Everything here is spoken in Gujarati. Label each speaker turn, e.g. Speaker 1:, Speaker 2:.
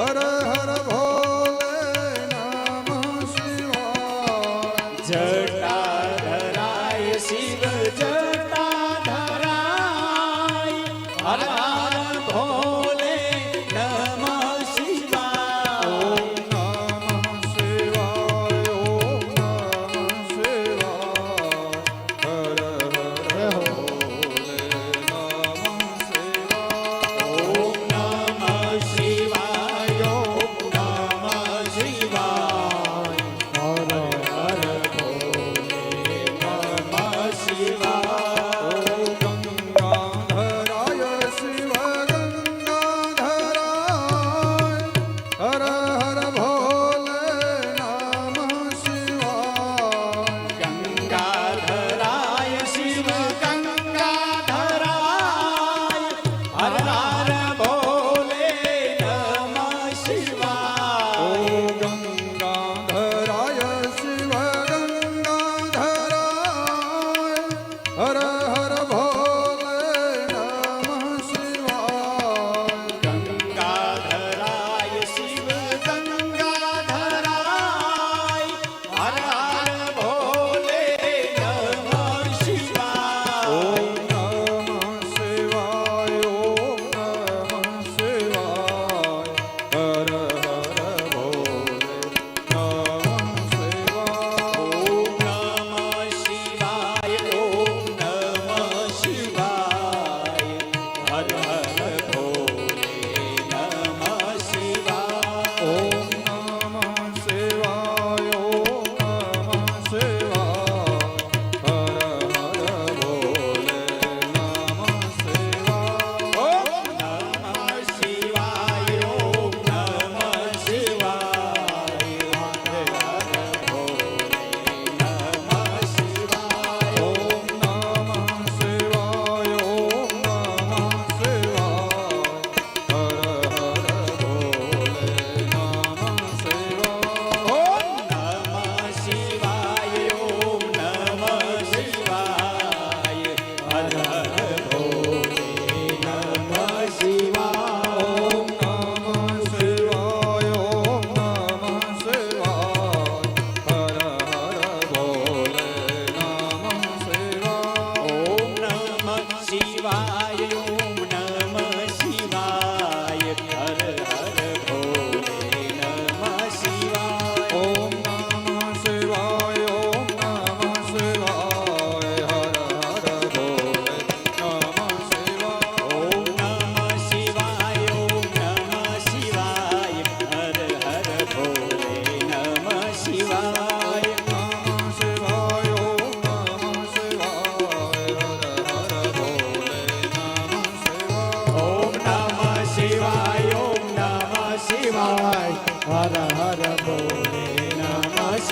Speaker 1: હર હર ભોલે નામ શિવાય.
Speaker 2: જટા ધરાય શિવ જટા ધરાય હર હર ભોલે